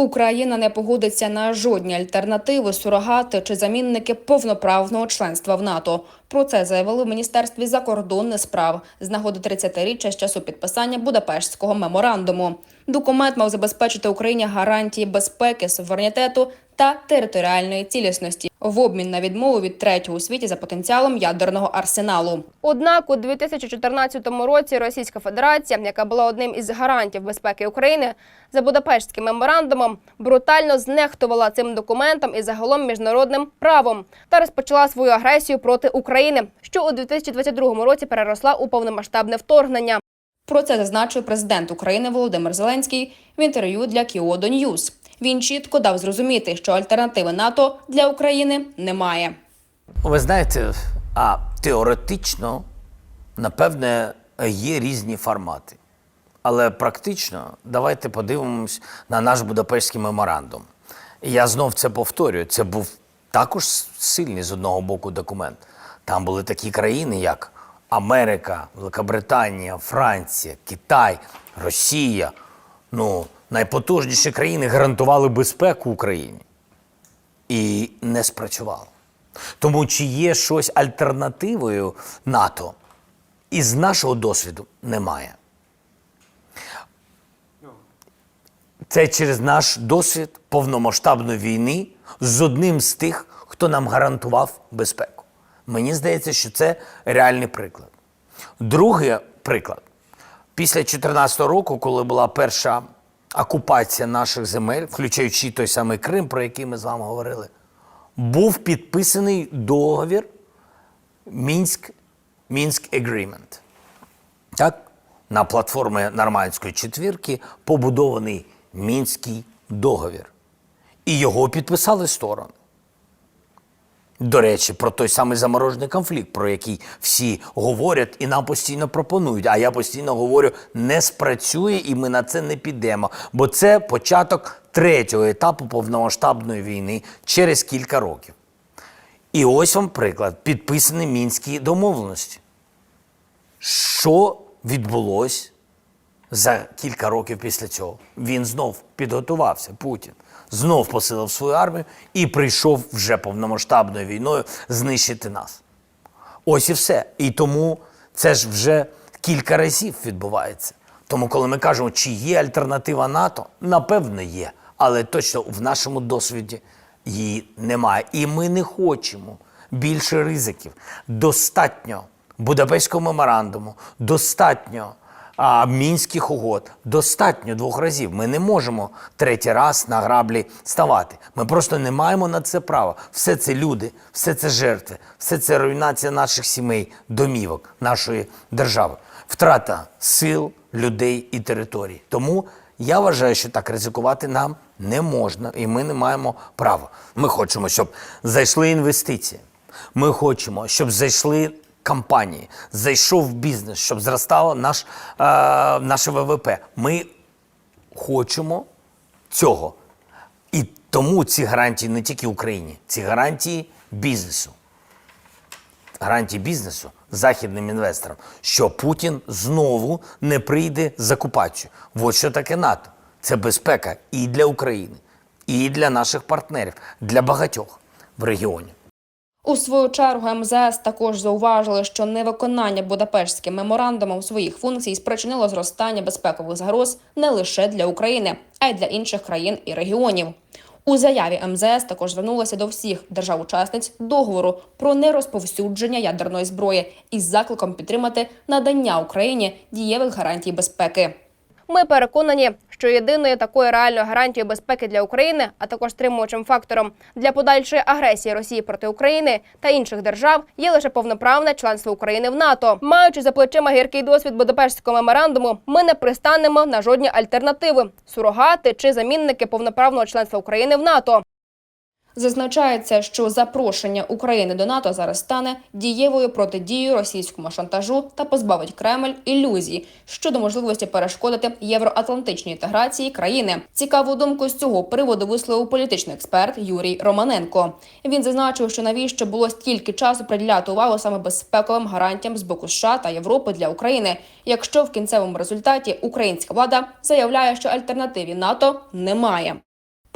Україна не погодиться на жодні альтернативи, сурогати чи замінники повноправного членства в НАТО. Про це заявили в міністерстві закордонних справ з нагоди 30-річчя з часу підписання Будапештського меморандуму. Документ мав забезпечити Україні гарантії безпеки, суверенітету та територіальної цілісності в обмін на відмову від третього у світі за потенціалом ядерного арсеналу. Однак у 2014 році Російська Федерація, яка була одним із гарантів безпеки України, за Будапештським меморандумом брутально знехтувала цим документом і загалом міжнародним правом та розпочала свою агресію проти України, що у 2022 році переросла у повномасштабне вторгнення. Про це зазначив президент України Володимир Зеленський в інтерв'ю для Кіодо Ньюз. Він чітко дав зрозуміти, що альтернативи НАТО для України немає. Ви знаєте, а теоретично, напевне, є різні формати. Але практично давайте подивимось на наш Будапештський меморандум. Я знов це повторюю. Це був також сильний з одного боку документ. Там були такі країни, як Америка, Великобританія, Франція, Китай, Росія. Ну, найпотужніші країни гарантували безпеку Україні і не спрацювало. Тому чи є щось альтернативою НАТО, із нашого досвіду немає. Це через наш досвід повномасштабної війни з одним з тих, хто нам гарантував безпеку. Мені здається, що це реальний приклад. Другий приклад. Після 2014 року, коли була перша окупація наших земель, включаючи той самий Крим, про який ми з вами говорили, був підписаний договір Мінськ, Мінськ Agreement. Так? На платформі Нормандської четвірки побудований Мінський договір. І його підписали сторони. До речі, про той самий заморожений конфлікт, про який всі говорять і нам постійно пропонують. А я постійно говорю, не спрацює і ми на це не підемо. Бо це початок третього етапу повномасштабної війни через кілька років. І ось вам приклад: підписані мінські домовленості. Що відбулось за кілька років після цього? Він знов підготувався, Путін. Знов посилив свою армію і прийшов вже повномасштабною війною знищити нас. Ось і все. І тому це ж вже кілька разів відбувається. Тому, коли ми кажемо, чи є альтернатива НАТО, напевно, є. Але точно в нашому досвіді її немає. І ми не хочемо більше ризиків. Достатньо Будапештського меморандуму, достатньо а, мінських угод, достатньо двох разів. Ми не можемо третій раз на граблі ставати. Ми просто не маємо на це права. Все це люди, все це жертви, все це руйнація наших сімей, домівок, нашої держави, втрата сил, людей і територій. Тому я вважаю, що так ризикувати нам не можна, і ми не маємо права. Ми хочемо, щоб зайшли інвестиції. Ми хочемо, щоб зайшли компанії, зайшов в бізнес, щоб зростало наш, е, наше ВВП. Ми хочемо цього. І тому ці гарантії не тільки Україні, ці гарантії бізнесу. Гарантії бізнесу західним інвесторам, що Путін знову не прийде з окупацією. От що таке НАТО. Це безпека і для України, і для наших партнерів, для багатьох в регіоні. У свою чергу МЗС також зауважили, що невиконання Будапештським меморандумом своїх функцій спричинило зростання безпекових загроз не лише для України, а й для інших країн і регіонів. У заяві МЗС також звернулося до всіх держав-учасниць договору про нерозповсюдження ядерної зброї із закликом підтримати надання Україні дієвих гарантій безпеки. Ми переконані, що єдиною такою реальною гарантією безпеки для України, а також стримуючим фактором для подальшої агресії Росії проти України та інших держав є лише повноправне членство України в НАТО. Маючи за плечима гіркий досвід Будапештського меморандуму, ми не пристанемо на жодні альтернативи сурогати чи замінники повноправного членства України в НАТО. Зазначається, що запрошення України до НАТО зараз стане дієвою протидією російському шантажу та позбавить Кремль ілюзій щодо можливості перешкодити євроатлантичній інтеграції країни. Цікаву думку з цього приводу висловив політичний експерт Юрій Романенко. Він зазначив, що навіщо було стільки часу приділяти увагу саме безпековим гарантіям з боку США та Європи для України, якщо в кінцевому результаті українська влада заявляє, що альтернативі НАТО немає.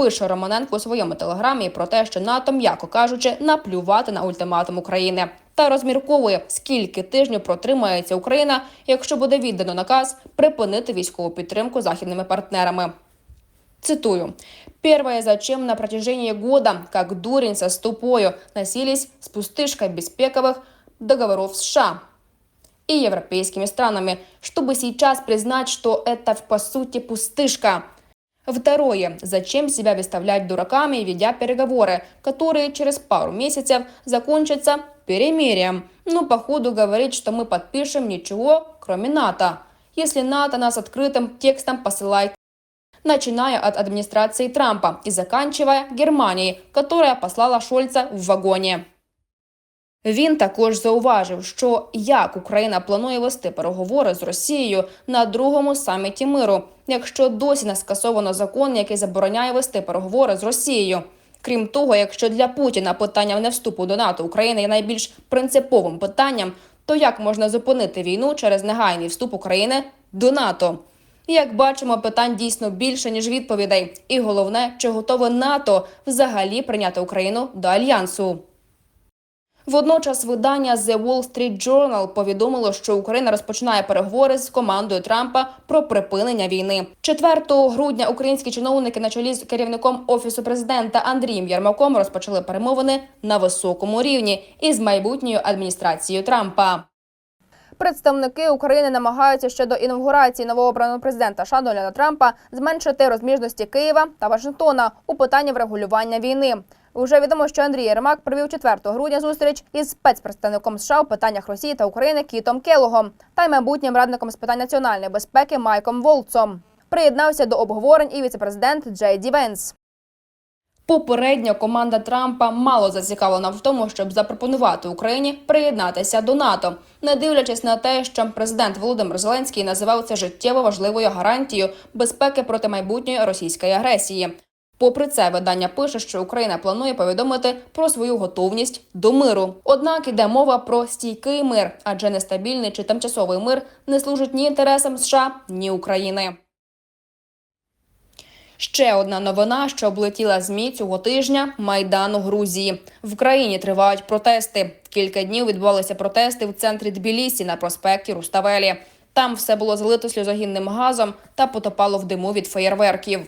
Пише Романенко у своєму телеграмі про те, що НАТО, м'яко кажучи, наплювати на ультиматум України. Та розмірковує, скільки тижнів протримається Україна, якщо буде віддано наказ припинити військову підтримку західними партнерами. Цитую. Первое, зачем на протяжении года, как дурень со ступою, носились с пустышкой беспековых договоров США и европейскими странами, чтобы сейчас признать, что это по сути пустышка. Второе. Зачем себя выставлять дураками, ведя переговоры, которые через пару месяцев закончатся перемирием? Ну, походу говорит, что мы подпишем ничего, кроме НАТО. Если НАТО нас открытым текстом посылает начиная от администрации Трампа и заканчивая Германией, которая послала Шольца в вагоні. Він також зауважив, що як Україна планує вести переговори з Росією на другому саміті миру, якщо досі не скасовано закон, який забороняє вести переговори з Росією. Крім того, якщо для Путіна питання не вступу до НАТО України є найбільш принциповим питанням, то як можна зупинити війну через негайний вступ України до НАТО? Як бачимо, питань дійсно більше ніж відповідей, і головне, чи готове НАТО взагалі прийняти Україну до альянсу. Водночас видання The Wall Street Journal повідомило, що Україна розпочинає переговори з командою Трампа про припинення війни. 4 грудня українські чиновники на чолі з керівником офісу президента Андрієм Єрмаком розпочали перемовини на високому рівні із майбутньою адміністрацією Трампа. Представники України намагаються ще до інаугурації новообраного президента США Трампа зменшити розміжності Києва та Вашингтона у питанні врегулювання війни. Уже відомо, що Андрій Єрмак провів 4 грудня зустріч із спецпредставником США у питаннях Росії та України Кітом Келогом та й майбутнім радником з питань національної безпеки Майком Волцом. Приєднався до обговорень і віцепрезидент Джей Ді Венс. Попередньо команда Трампа мало зацікавлена в тому, щоб запропонувати Україні приєднатися до НАТО, не дивлячись на те, що президент Володимир Зеленський називав це життєво важливою гарантією безпеки проти майбутньої російської агресії. Попри це, видання пише, що Україна планує повідомити про свою готовність до миру. Однак іде мова про стійкий мир, адже нестабільний чи тимчасовий мир не служить ні інтересам США, ні України. Ще одна новина, що облетіла змі цього тижня майдан у Грузії. В країні тривають протести. Кілька днів відбувалися протести в центрі Тбілісі на проспекті Руставелі. Там все було залито сльозогінним газом та потопало в диму від феєрверків.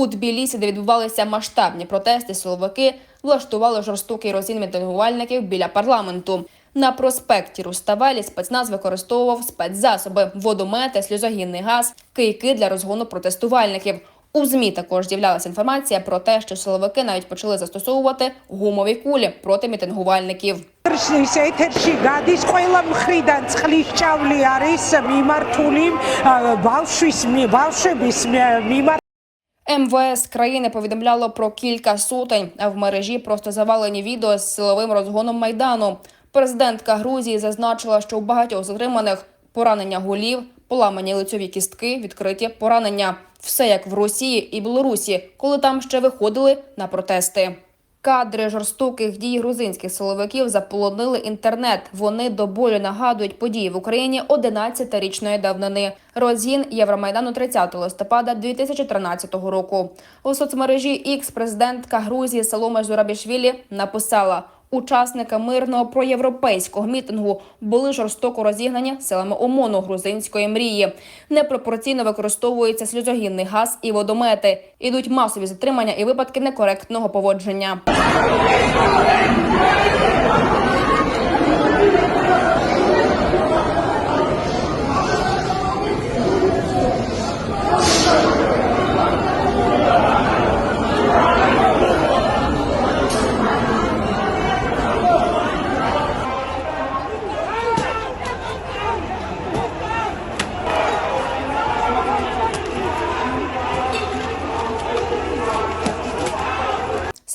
У Тбілісі, де відбувалися масштабні протести, силовики влаштували жорстокий розгін мітингувальників біля парламенту. На проспекті Руставелі спецназ використовував спецзасоби, водомети, сльозогінний газ, кийки для розгону протестувальників. У змі також з'являлася інформація про те, що силовики навіть почали застосовувати гумові кулі проти мітингувальників. ეთერში ეთერში გადის ყველა მხრიდან წყლის ჭავლი არის მიმართული ა, ბავშვის მი- ბავშვების მი- მიმართ МВС країни повідомляло про кілька сотень, а в мережі просто завалені відео з силовим розгоном майдану. Президентка Грузії зазначила, що у багатьох затриманих поранення голів, поламані лицьові кістки, відкриті поранення. Все як в Росії і Білорусі, коли там ще виходили на протести. Кадри жорстоких дій грузинських силовиків заполонили інтернет. Вони до болю нагадують події в Україні 11-річної давнини. Розгін Євромайдану 30 листопада 2013 року. У соцмережі X президентка Грузії Солома Зурабішвілі написала. Учасники мирного проєвропейського мітингу були жорстоко розігнані силами ОМОНу грузинської мрії. Непропорційно використовується сльозогінний газ і водомети. Ідуть масові затримання і випадки некоректного поводження.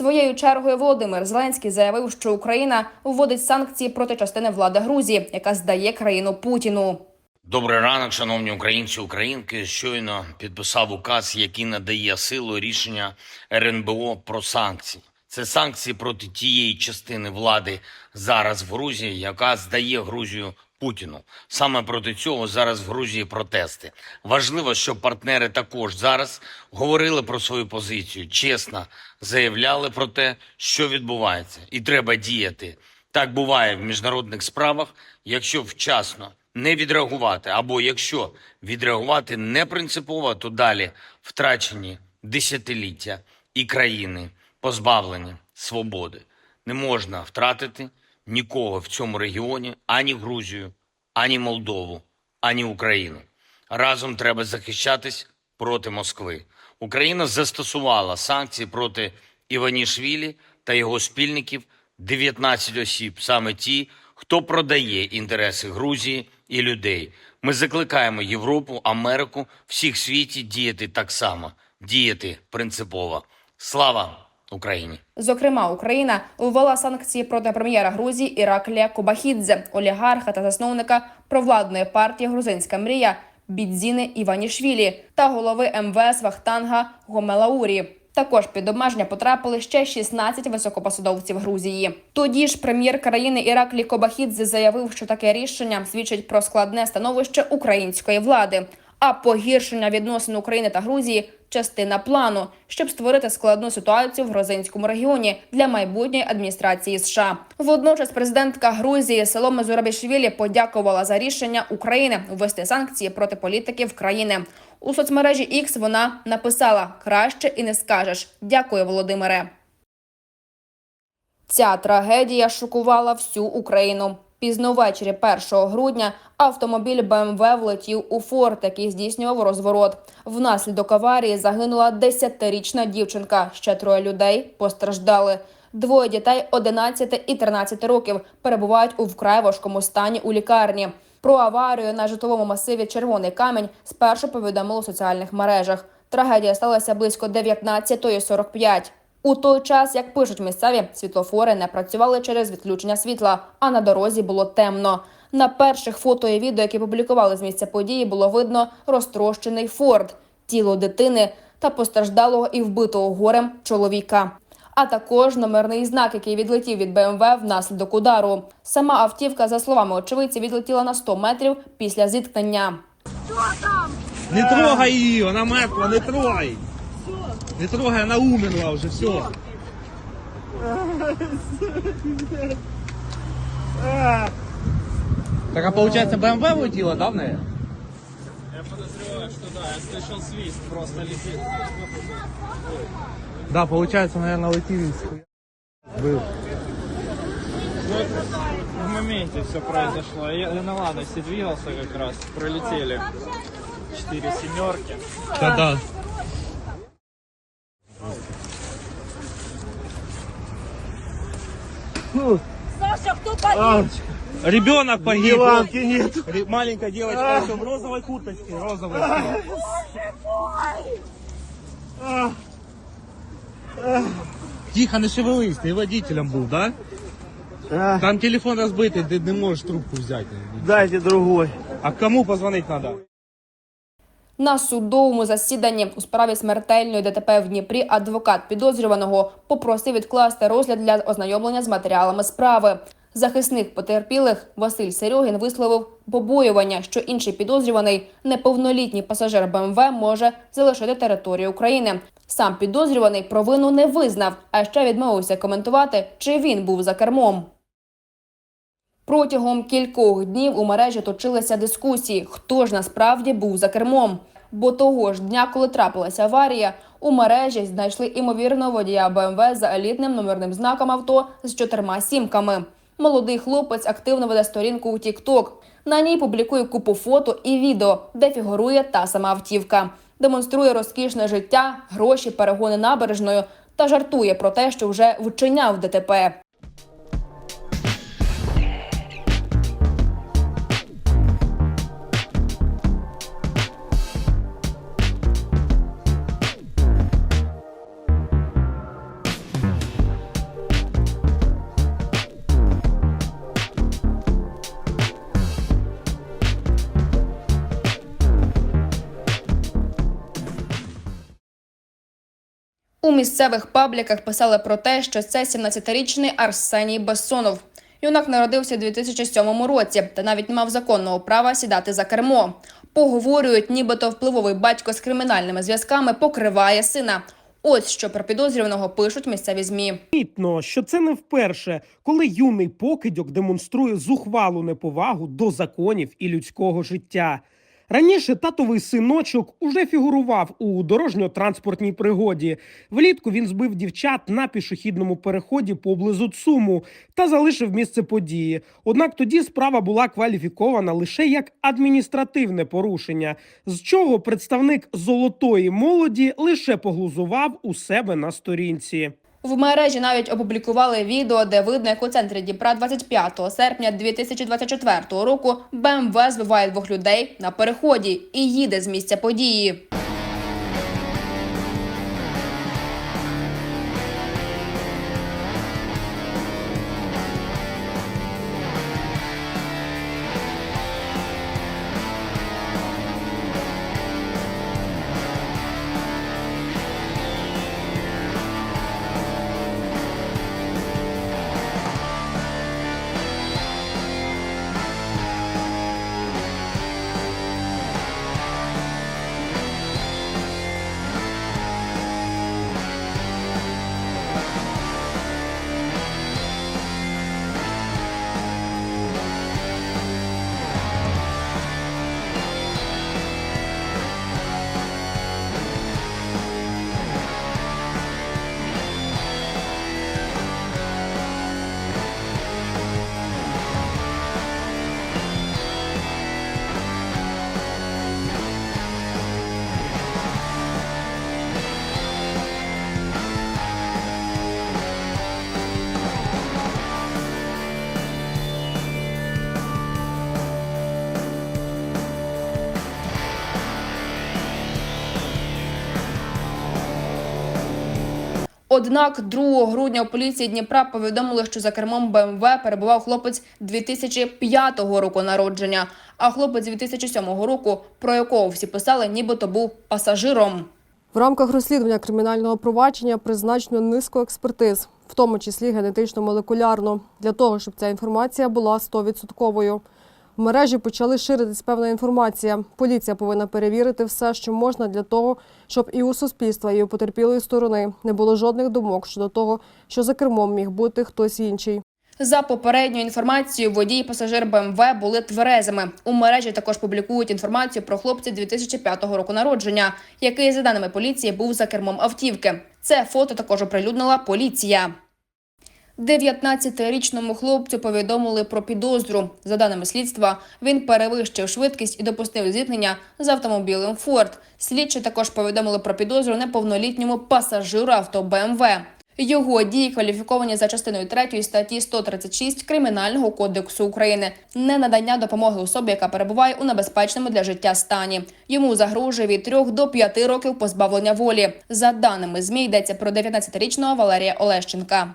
Своєю чергою Володимир Зеленський заявив, що Україна вводить санкції проти частини влади Грузії, яка здає країну Путіну. Добрий ранок, шановні українці, українки. Щойно підписав указ, який надає силу рішення РНБО про санкції. Це санкції проти тієї частини влади зараз в Грузії, яка здає Грузію Путіну. Саме проти цього зараз в Грузії протести. Важливо, щоб партнери також зараз говорили про свою позицію, чесно заявляли про те, що відбувається, і треба діяти. Так буває в міжнародних справах, якщо вчасно не відреагувати, або якщо відреагувати не принципово, то далі втрачені десятиліття і країни позбавлені свободи. Не можна втратити нікого в цьому регіоні, ані Грузію, ані Молдову, ані Україну. Разом треба захищатись проти Москви. Україна застосувала санкції проти Іванішвілі та його спільників 19 осіб, саме ті, хто продає інтереси Грузії і людей. Ми закликаємо Європу, Америку, всіх світі діяти так само, діяти принципово. Слава Україні! Зокрема, Україна ввела санкції проти прем'єра Грузії Іраклія Кобахідзе, олігарха та засновника провладної партії Грузинська мрія Бідзіни Іванішвілі та голови МВС Вахтанга Гомелаурі. Також під обмеження потрапили ще 16 високопосадовців Грузії. Тоді ж прем'єр країни Іраклі Кобахідзе заявив, що таке рішення свідчить про складне становище української влади. А погіршення відносин України та Грузії частина плану, щоб створити складну ситуацію в грузинському регіоні для майбутньої адміністрації США. Водночас президентка Грузії Соломе Зурабішвілі подякувала за рішення України ввести санкції проти політиків країни. У соцмережі X вона написала краще і не скажеш. Дякую, Володимире. Ця трагедія шокувала всю Україну. Пізно ввечері 1 грудня автомобіль БМВ влетів у форт, який здійснював розворот. Внаслідок аварії загинула 10-річна дівчинка. Ще троє людей постраждали. Двоє дітей 11 і 13 років перебувають у вкрай важкому стані у лікарні. Про аварію на житловому масиві Червоний камінь спершу повідомили у соціальних мережах. Трагедія сталася близько 19.45. У той час, як пишуть місцеві, світлофори не працювали через відключення світла, а на дорозі було темно. На перших фото і відео, які публікували з місця події, було видно розтрощений форт, тіло дитини та постраждалого і вбитого горем чоловіка. А також номерний знак, який відлетів від БМВ внаслідок удару. Сама автівка, за словами очевидців, відлетіла на 100 метрів після зіткнення. Не трогай її, вона мертва, не трогай. Не трогай, вона умерла вже, все. Так а получается БМВ влетела, да, в неї? Я подозреваю, что да, я слышал свист, просто летит. Да, получается, наверное, летели. Был. В моменте все произошло. Я на Ладосе двигался как раз, пролетели четыре семерки. Да-да. Саша, кто погиб? Ребенок погиб. Миланки нет. Маленькая девочка еще в розовой курточке. Розовой. Тихо, не шевелись, ты водителем был, да? Там телефон разбитый, ты не можешь трубку взять. Дайте другой. А кому позвонить надо? На судовому засіданні у справі смертельної ДТП в Дніпрі адвокат підозрюваного попросив відкласти розгляд для ознайомлення з матеріалами справи. Захисник потерпілих Василь Серьогін висловив побоювання, що інший підозрюваний неповнолітній пасажир БМВ може залишити територію України. Сам підозрюваний провину не визнав, а ще відмовився коментувати, чи він був за кермом. Протягом кількох днів у мережі точилися дискусії, хто ж насправді був за кермом. Бо того ж дня, коли трапилася аварія, у мережі знайшли імовірного водія БМВ за елітним номерним знаком авто з чотирма сімками. Молодий хлопець активно веде сторінку у TikTok. На ній публікує купу фото і відео, де фігурує та сама автівка. Демонструє розкішне життя, гроші, перегони набережною та жартує про те, що вже вчиняв ДТП. У місцевих пабліках писали про те, що це 17-річний Арсеній Бессонов. Юнак народився у 2007 році та навіть не мав законного права сідати за кермо. Поговорюють, нібито впливовий батько з кримінальними зв'язками покриває сина. Ось що про підозрюваного пишуть місцеві змі. Помітно, що це не вперше, коли юний покидьок демонструє зухвалу неповагу до законів і людського життя. Раніше татовий синочок уже фігурував у дорожньо-транспортній пригоді. Влітку він збив дівчат на пішохідному переході поблизу ЦУМу та залишив місце події. Однак тоді справа була кваліфікована лише як адміністративне порушення, з чого представник золотої молоді лише поглузував у себе на сторінці. В мережі навіть опублікували відео, де видно, як у центрі Дніпра 25 серпня 2024 року БМВ збиває двох людей на переході і їде з місця події. Однак 2 грудня у поліції Дніпра повідомили, що за кермом БМВ перебував хлопець 2005 року народження, а хлопець 2007 року, про якого всі писали, нібито був пасажиром. В рамках розслідування кримінального провадження призначено низку експертиз, в тому числі генетично-молекулярну, для того, щоб ця інформація була 100%. В мережі почали ширитись певна інформація. Поліція повинна перевірити все, що можна для того, щоб і у суспільства, і у потерпілої сторони не було жодних думок щодо того, що за кермом міг бути хтось інший. За попередньою інформацією, водій і пасажир БМВ були тверезими. У мережі також публікують інформацію про хлопця 2005 року народження, який, за даними поліції, був за кермом автівки. Це фото також оприлюднила поліція. 19-річному хлопцю повідомили про підозру. За даними слідства, він перевищив швидкість і допустив зіткнення з автомобілем Форд. Слідчі також повідомили про підозру неповнолітньому пасажиру авто БМВ. Його дії кваліфіковані за частиною 3 статті 136 Кримінального кодексу України ненадання допомоги особі, яка перебуває у небезпечному для життя стані. Йому загрожує від 3 до 5 років позбавлення волі. За даними ЗМІ йдеться про 19-річного Валерія Олещенка.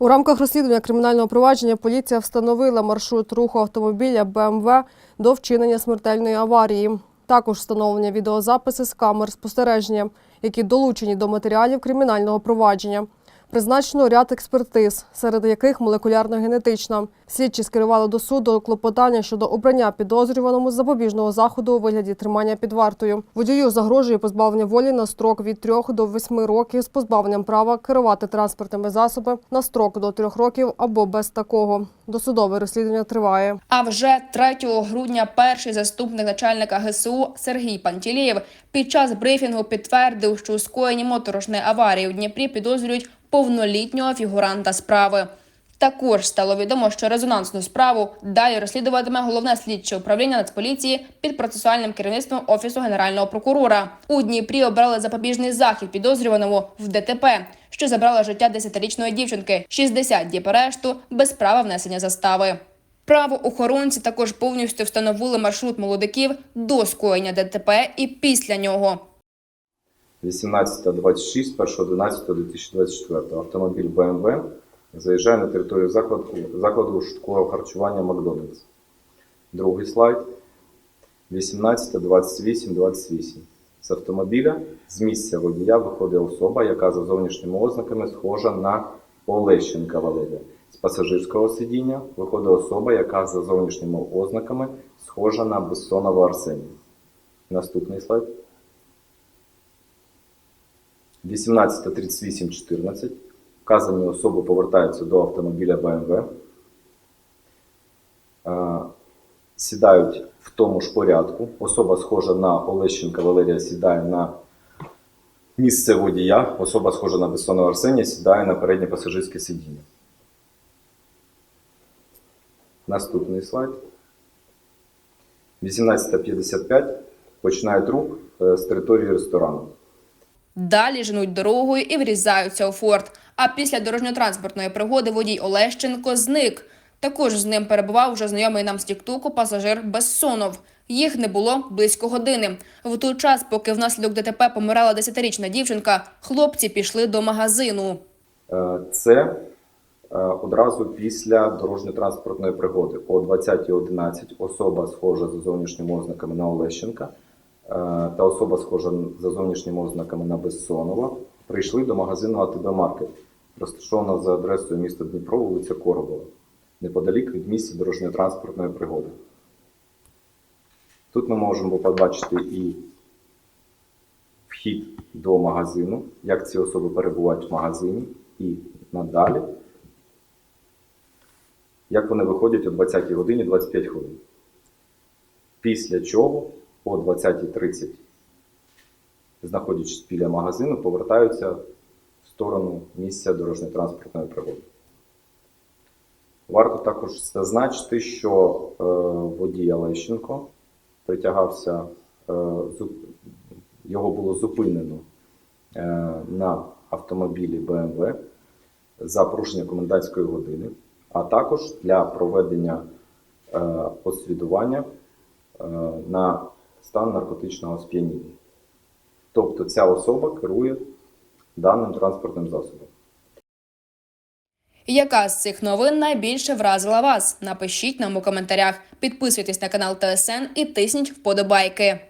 У рамках розслідування кримінального провадження поліція встановила маршрут руху автомобіля БМВ до вчинення смертельної аварії. Також встановлення відеозаписи з камер спостереження, які долучені до матеріалів кримінального провадження. Призначено ряд експертиз, серед яких молекулярно-генетична. Слідчі скерували до суду клопотання щодо обрання підозрюваному запобіжного заходу у вигляді тримання під вартою. Водію загрожує позбавлення волі на строк від 3 до 8 років з позбавленням права керувати транспортними засобами на строк до 3 років або без такого. Досудове розслідування триває. А вже 3 грудня перший заступник начальника ГСУ Сергій Пантілєєв під час брифінгу підтвердив, що у скоєнні моторошної аварії у Дніпрі підозрюють повнолітнього фігуранта справи. Також стало відомо, що резонансну справу далі розслідуватиме головне слідче управління Нацполіції під процесуальним керівництвом офісу генерального прокурора. У Дніпрі обрали запобіжний захід підозрюваному в ДТП, що забрало життя 10-річної дівчинки, 60 діб арешту без права внесення застави. Правоохоронці також повністю встановили маршрут молодиків до скоєння ДТП і після нього. 18.26, 1.11.2024 автомобіль BMW заїжджає на територію закладу, закладу швидкого харчування Макдональдс. Другий слайд. 18.28.28. З автомобіля з місця водія виходить особа, яка за зовнішніми ознаками схожа на Олещенка Валерія. З пасажирського сидіння виходить особа, яка за зовнішніми ознаками схожа на Бессонова Арсенія. Наступний слайд. 18.38.14. Вказані особи повертаються до автомобіля. Е, Сідають в тому ж порядку. Особа схожа на Олещенка Валерія сідає на місце водія. Особа схожа на Бессонова Арсенія сідає на переднє пасажирське сидіння. Наступний слайд. 18.55 починають рух е, з території ресторану. Далі женуть дорогою і врізаються у форт. А після дорожньо-транспортної пригоди водій Олещенко зник. Також з ним перебував вже знайомий нам з Тіктоку пасажир Бессонов. Їх не було близько години. В той час, поки внаслідок ДТП помирала 10-річна дівчинка, хлопці пішли до магазину. Е, Це е, одразу після дорожньо-транспортної пригоди. О 20.11 особа схожа за зовнішніми ознаками на Олещенка та особа схожа за зовнішніми ознаками на Бессонова прийшли до магазину АТБ Маркет, розташованого за адресою міста Дніпро, вулиця Коробова, неподалік від місця дорожньо-транспортної пригоди. Тут ми можемо побачити і вхід до магазину, як ці особи перебувають в магазині, і надалі, як вони виходять о 20 годині 25 хвилин. Після чого о 20.30, знаходячись біля магазину, повертаються в сторону місця дорожньо-транспортної пригоди. Варто також зазначити, що е, водій Олещенко притягався, е, зуп- його було зупинено е, на автомобілі BMW за порушення комендантської години, а також для проведення е, освідування е, на стан наркотичного сп'яніння. Тобто ця особа керує даним транспортним засобом. Яка з цих новин найбільше вразила вас? Напишіть нам у коментарях. Підписуйтесь на канал ТСН і тисніть вподобайки.